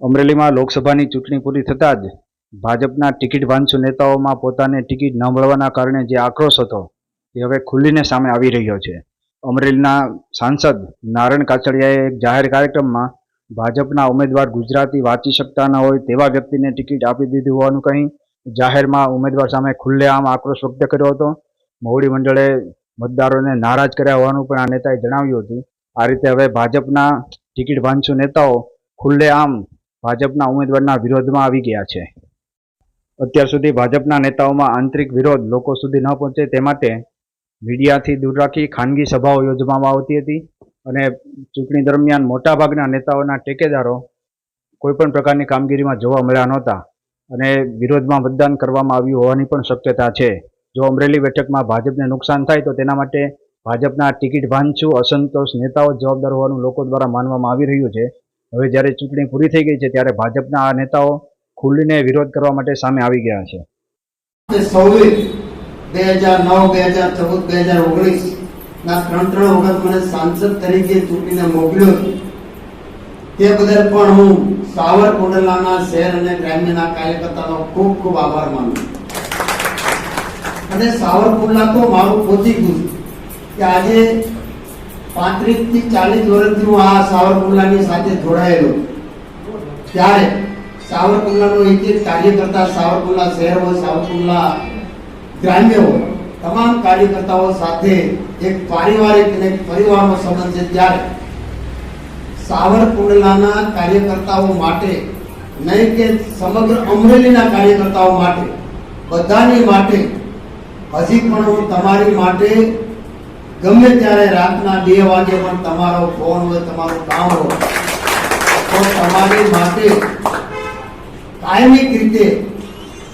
અમરેલીમાં લોકસભાની ચૂંટણી પૂરી થતાં જ ભાજપના ટિકિટ વાંચુ નેતાઓમાં પોતાને ટિકિટ ન મળવાના કારણે જે આક્રોશ હતો તે હવે ખુલ્લીને સામે આવી રહ્યો છે. અમરેલીના સાંસદ નારણ કાછડિયાએ એક જાહેર કાર્યક્રમમાં ભાજપના ઉમેદવાર ગુજરાતી વાંચી શકતા ન હોય તેવા વ્યક્તિને ટિકિટ આપી દીધી હોવાનું કહી જાહેરમાં ઉમેદવાર સામે ખુલ્લેઆમ આક્રોશ વ્યક્ત કર્યો હતો. મોવડી મંડળે મતદારોને નારાજ કર્યા હોવાનું પણ આ નેતાએ જણાવ્યું હતું. આ રીતે હવે ભાજપના ટિકિટ વાંચુ નેતાઓ ખુલ્લેઆમ ભાજપના ઉમેદવારના વિરોધમાં આવી ગયા છે. અત્યાર સુધી ભાજપના નેતાઓમાં આંતરિક વિરોધ લોકો સુધી ન પહોંચે તે માટે મીડિયાથી દૂર રાખી ખાનગી સભાઓ યોજવામાં આવતી હતી અને ચૂંટણી દરમિયાન મોટાભાગના નેતાઓના ટેકેદારો કોઈપણ પ્રકારની કામગીરીમાં જોવા મળ્યા નહોતા અને વિરોધમાં મતદાન કરવામાં આવ્યું હોવાની પણ શક્યતા છે. જો અમરેલી બેઠકમાં ભાજપને નુકસાન થાય તો તેના માટે ભાજપના ટિકિટ વાંચુ અસંતોષ નેતાઓ જવાબદાર હોવાનું લોકો દ્વારા માનવામાં આવી રહ્યું છે. હવે જ્યારે ચૂંટણી પૂરી થઈ ગઈ છે, ત્યારે ભાજપના આ નેતાઓ ખુલ્લીને વિરોધ કરવા માટે સામે આવી ગયા છે. બે હજાર નવ, બે હજાર ચૌદ, બે હજાર ઓગણીસ ના ત્રણ ત્રણ વખત મને સાંસદ તરીકે ચૂંટીને મોકલ્યો તે બદલ પણ હું સાવરકુંડલાના શહેર અને ગ્રામ્યના કાર્યકર્તાનો ખૂબ ખૂબ આભાર માનું. અને સાવરકુંડલા તો મારું પોતી ગયું કે આજે પાંત્રીસથી ચાલીસ વર્ષથી હું આ સાવરકુંડલાની સાથે જોડાયેલો. ત્યારે સાવરકુંડલાનો એક એક કાર્યકર્તા સાવરકુંડલા શહેર હોય, સાવરકુંડલા ગ્રામ્ય હોય, તમામ કાર્યકર્તાઓ સાથે એક પારિવારિક અને પરિવારનો સંબંધ છે ત્યારે સાવરકુંડલાના કાર્યકર્તાઓ માટે, નહીં કે સમગ્ર અમરેલીના કાર્યકર્તાઓ માટે, બધાની માટે, હજી પણ હું તમારી માટે ગમે ત્યારે રાતના બે વાગે પણ તમારો ફોન હોય, તમારું કામ હોય, તો તમારી માટે કાયમિક રીતે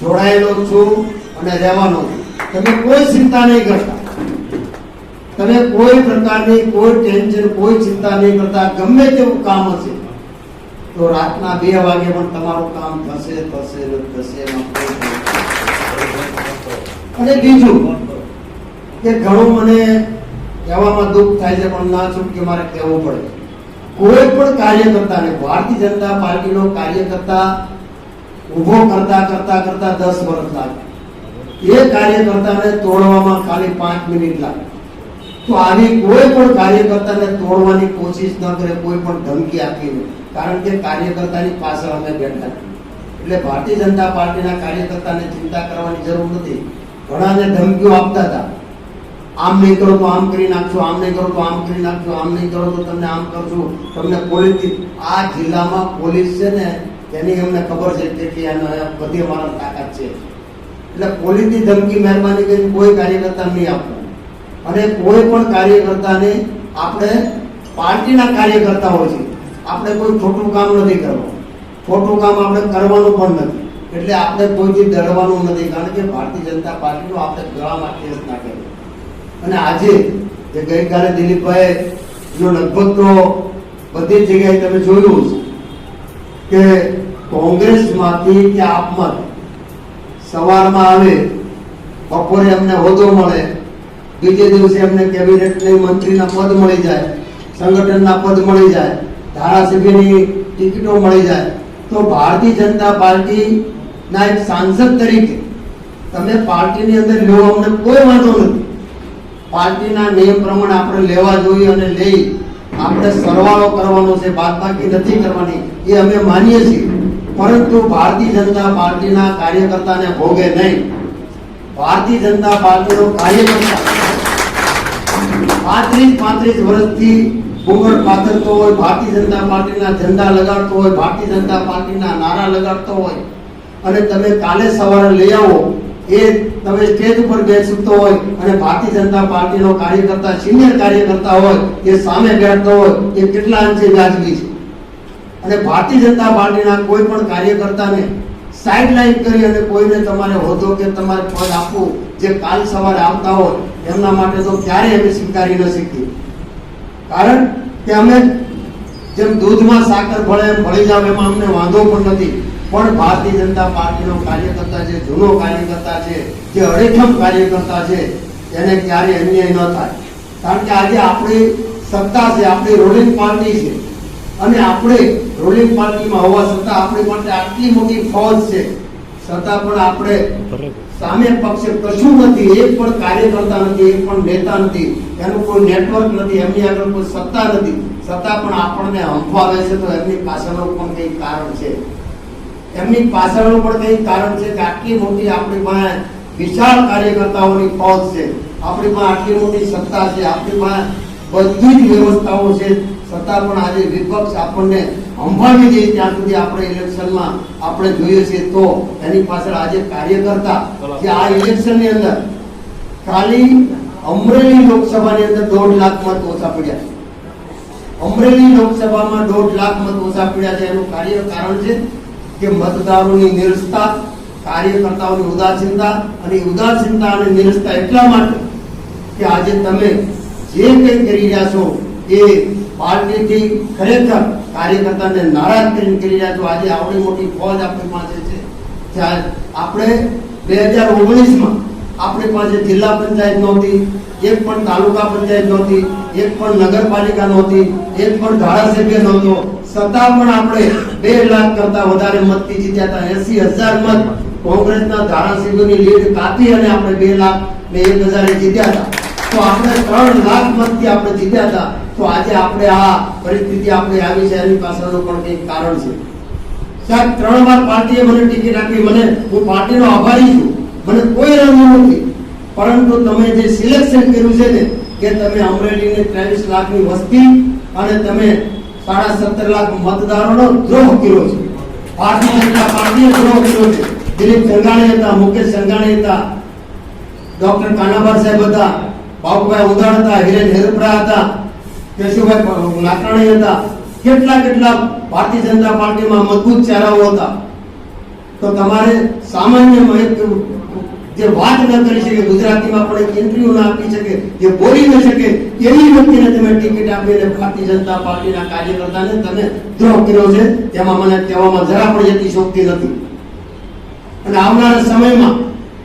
જોડાયેલો છું અને રહેવાનો છું. તમે કોઈ ચિંતા નહીં કરતા. તમે કોઈ પ્રકારની કોઈ ટેન્શન કોઈ ચિંતા નહીં કરતા. ગમે તેવું કામ હશે, તો રાતના બે વાગે પણ તમારું કામ થશે થશે થશે અને બીજું કે ઘણું મને કહેવામાં દુઃખ થાય છે, પણ ના છું કે મારે કહેવું પડે. કોઈ પણ કાર્યકર્તાને ભારતીય જનતા પાર્ટીનો કાર્યકર્તા ઊભો કરતા કરતા કરતા દસ વર્ષ લાગે. એ કાર્યકર્તાને તોડવામાં ખાલી પાંચ મિનિટ લાગે. તો આવી કોઈ પણ કાર્યકર્તાને તોડવાની કોશિશ ન કરે, કોઈ પણ ધમકી આપીને કારણ કે કાર્યકર્તાની પાછળ અમે બેઠા એટલે ભારતીય જનતા પાર્ટીના કાર્યકર્તાને ચિંતા કરવાની જરૂર નથી. ઘણાને ધમકીઓ આપતા હતા. આમ નહીં કરો તો આમ કરી નાખશું આમ નહીં કરો તો આમ કરી નાખશું આમ નહીં કરો તો તમને આમ કરશું તમને પોલીસ આ જિલ્લામાં પોલીસ છે ને તેની અમને ખબર છે કે બધી અમારા તાકાત છે. એટલે પોલીસની ધમકી મહેરબાની કરીને કોઈ કાર્યકર્તા નહીં આપવું અને કોઈ પણ કાર્યકર્તાને આપણે પાર્ટીના કાર્યકર્તાઓ છે, આપણે કોઈ ખોટું કામ નથી કરવું ખોટું કામ આપણે કરવાનું પણ નથી. એટલે આપણે કોઈથી ડરવાનું નથી, કારણ કે ભારતીય જનતા પાર્ટીનો આપણે ગળામાં કેસ નાખેલો. અને આજે જે ગઈકાલે દિલીપભાઈ જો લગભગ તો બધી જગ્યાએ તમે જોયું કે કોંગ્રેસમાંથી કે આપમાંથી સવારમાં આવે, બપોરે એમને હોદ્દો મળે, બીજે દિવસે એમને કેબિનેટની મંત્રીના પદ મળી જાય, સંગઠનના પદ મળી જાય, ધારાસભ્યની ટિકિટો મળી જાય. તો ભારતીય જનતા પાર્ટીના એક સાંસદ તરીકે તમે પાર્ટીની અંદર લો અમને કોઈ વાંધો નથી. પાર્ટીના નિયમ પ્રમાણે આપણે લેવા જોઈએ અને લઈ આપણે સરવાળો કરવાનો છે, બાદબાકી નથી કરવાની, એ અમે માનીએ છીએ. પરંતુ ભારતીય જનતા પાર્ટીના કાર્યકર્તાને ભોગે નહીં. ભારતીય જનતા પાર્ટીનો કાર્યકર્તા પાંત્રીસ પાંત્રીસ વર્ષથી ઘૂંઘટ પાથરતો હોય, ભારતીય જનતા પાર્ટીના ઝંડા લગાડતો હોય, ભારતીય જનતા પાર્ટીના નારા લગાડતો હોય. અને તમે કાલે સવારે લઈ આવો એ તમે સ્ટેજ ઉપર બેસતો હોય અને ભારતીય જનતા પાર્ટીનો કાર્યકર્તા સિનિયર કાર્યકર્તા હોય, એ સામે બેઠતો હોય, એ કેટલા અંશે વ્યાજબી છે? અને ભારતીય જનતા પાર્ટીના કોઈ પણ કાર્યકર્તાને સાઇડલાઇન કરી અને કોઈને તમારે હોદ્દો કે તમારે પદ આપવું, જે કાલ સવારે આવતા હોય, એમના માટે તો ક્યારેય અમે સ્વીકારી ન શકીએ. કારણ કે અમે જેમ દૂધમાં સાકર ભળે એમ ભળી જાવ એમાં અમને વાંધો પણ નથી. પણ ભારતીય જનતા પાર્ટીનો કાર્યકર્તા છે જૂનો કાર્યકર્તા છે, જે અડેખમ કાર્યકર્તા છે, એને ક્યારે અન્યાય ન થાય. કારણ કે આજે આપણી સત્તા છે, આપણી રૂલિંગ પાર્ટી છે. અને આપણે રૂલિંગ પાર્ટીમાં હોવા છતાં આપણી માટે આટલી મોટી ફોજ છે. છતાં પણ આપણે સામે પક્ષે કશું નથી એક પણ કાર્યકર્તા નથી એક પણ નેતા નથી. એનું કોઈ નેટવર્ક નથી, એમની આગળ કોઈ સત્તા નથી. છતાં પણ આપણને હંફાવે છે તો એમની પાછળનું પણ કંઈ કારણ છે. એમની પાછળનું પણ કંઈ કારણ છે કે આટલી મોટી આપણી પાસે વિશાળ કાર્યકર્તાઓની ફોજ છે. આપણી પાસે આટલી મોટી સત્તા છે. આપણી પાસે બધી જ વ્યવસ્થાઓ છે. છતાં પણ આજે વિપક્ષ આપણને અંભાવી દે ત્યાં સુધી આપણે ઇલેક્શનમાં આપણે જોઈએ છીએ તો એની પાછળ આજે કાર્યકર્તા જે આ ઇલેક્શનની અંદર ખાલી અમરેલી લોકસભાની અંદર દોઢ લાખ મત ઓછા પડ્યા છે. અમરેલી લોકસભામાં દોઢ લાખ મત ઓછા પડ્યા છે. એનું કાર્ય કારણ છે કે મતદારોની નિરસતા, કાર્યકર્તાઓની ઉદાસીનતા અને ઉદાસીનતા અને નિરસતા એટલા માટે કે આજે તમે જે કંઈ કરી રહ્યા છો એ પાર્ટીથી ખરેખર કાર્યકર્તાને નારાજ કરીને કરી રહ્યા છો. આજે આવડી મોટી ફોજ આપણી પાસે છે. ત્યાં આપણે બે હજાર ઓગણીસમાં આપણી પાસે જિલ્લા પંચાયત નહોતી, એક પણ તાલુકા પંચાયત નહોતી, એક પણ નગરપાલિકા નહોતી, એક પણ ધારાસભ્ય નહોતો. છતાં પણ આપણે બે લાખ કરતા વધારે મતથી જીત્યા હતા. એસી હજાર મત કોંગ્રેસના ધારાસભ્યોની લીડ કાપી અને આપણે બે લાખ ને એક હજારે જીત્યા હતા. તો આપણે ત્રણ લાખ મતથી આપણે જીત્યા હતા. તો આજે આપણે આ પરિસ્થિતિ આપણે આવી છે. એની પાછળનું પણ કંઈક કારણ છે. સાહેબ, ત્રણ વાર પાર્ટીએ મને ટિકિટ આપી મને, હું પાર્ટીનો આભારી છું. મને કોઈ રંગ નથી. પરંતુ તમે જે સિલેક્શન કર્યું છે ને, કે તમે અમરેલીને ત્રેવીસ લાખની વસ્તી અને તમે સાડા સત્તર લાખ મતદારોનો દ્રોહ કર્યો છે. ભારતીય જનતા પાર્ટીએ દ્રોહ કર્યો છે. દિલીપ સંઘાણી હતા, મુકેશ સંઘાણી હતા, ડોક્ટર કાનાભાર સાહેબ હતા, બાબુભાઈ ઉદાણ હતા, હિરેન હેરપરા હતા, કેશુભાઈ નાકરાણી હતા. કેટલા કેટલા ભારતીય જનતા પાર્ટીમાં મજબૂત ચહેરાઓ હતા. તો તમારે સામાન્ય જે વાત ન કરી શકે, ગુજરાતીમાં પણ એક ઇન્ટરવ્યુ ના આપી શકે, જે બોલી ન શકે, એવી વ્યક્તિને તમે ટિકિટ આપીને ભારતીય જનતા પાર્ટીના કાર્યકર્તાને તમે દ્રોહ કર્યો છે, તેમાં મને કહેવામાં જરા પણ જતી શોક્તિ નથી. અને આવનારા સમયમાં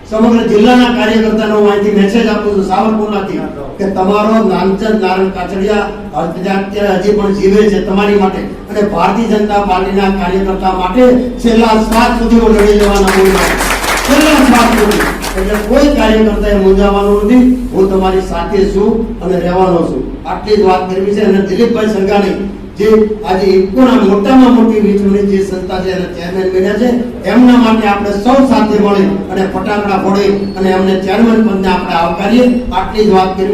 સમગ્ર જિલ્લાના કાર્યકર્તાનો હું અહીંથી મેસેજ આપું છું સાવરકુંડલાથી, કે તમારો નામચંદ નારાયણ કાછડિયા અત્યારે હજી પણ જીવે છે તમારી માટે અને ભારતીય જનતા પાર્ટીના કાર્યકર્તા માટે છેલ્લા સાત સુધી લડી લેવાના બોલું છેલ્લા સાત સુધી. એટલે કોઈ કાર્યકર્તાએ મૂંઝાવાનું નથી. હું તમારી સાથે છું અને રહેવાનો છું. આટલી જ વાત કરવી છે અને દિલીપભાઈ સંઘાણી જે આજે ઇફકોના મોટામાં મોટી વિચરણી જે સંસ્થા છે એના ચેરમેન બન્યા છે, એમના માટે આપણે સૌ સાથે મળી અને ફટાકડા ફોડી અને એમને ચેરમેન પદને આપણે આવકારીએ. આટલી જ વાત કરવી